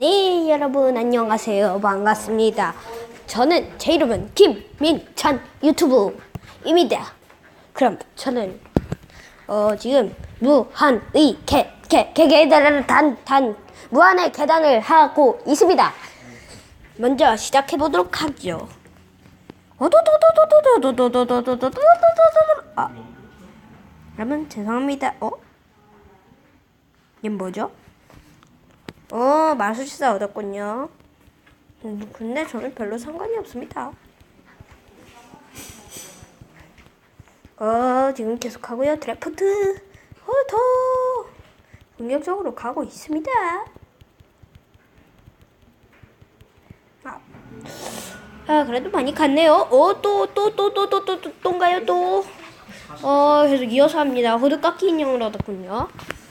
네, 여러분 안녕하세요. 반갑습니다. 저는 제 이름은 김민찬 유튜브입니다. 그럼 저는 어 지금 무한의 개개개단단 무한의 계단을 하고 있습니다. 먼저 시작해 보도록 하죠. 아, 여러분 죄송합니다. 어? 이게 뭐죠? 어, 마술사 얻었군요. 근데 저는 별로 상관이 없습니다. 어, 지금 계속하고요. 드래프트 호토 공격적으로 가고 있습니다. 아, 아 그래도 많이 갔네요. 어, 또, 또, 또, 또, 또, 또, 또, 또인가요, 또? 어, 계속 이어서 합니다. 호두깎이 인형을 얻었군요.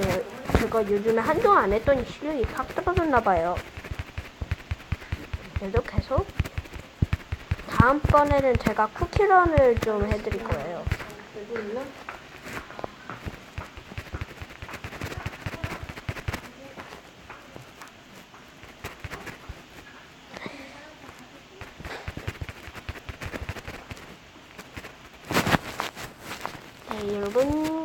네, 제가 요즘에 한동안 안 했더니 실력이 확 떨어졌나봐요. 그래도 계속 다음번에는 제가 쿠키런을 좀 해드릴 거예요. 네, 여러분.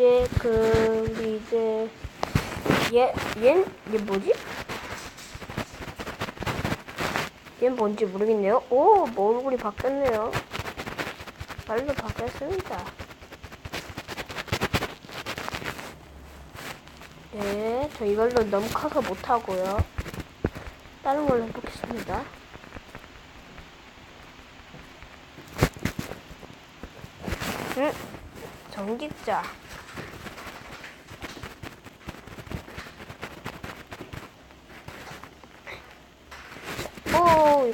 이제 그 이제 얘얘얘 뭐지? 얘 뭔지 모르겠네요. 오, 뭐 얼굴이 바뀌었네요. 말로 바뀌었습니다. 네, 저 이걸로 너무 커서 못하고요. 다른 걸로 해보겠습니다. 응? 전기자.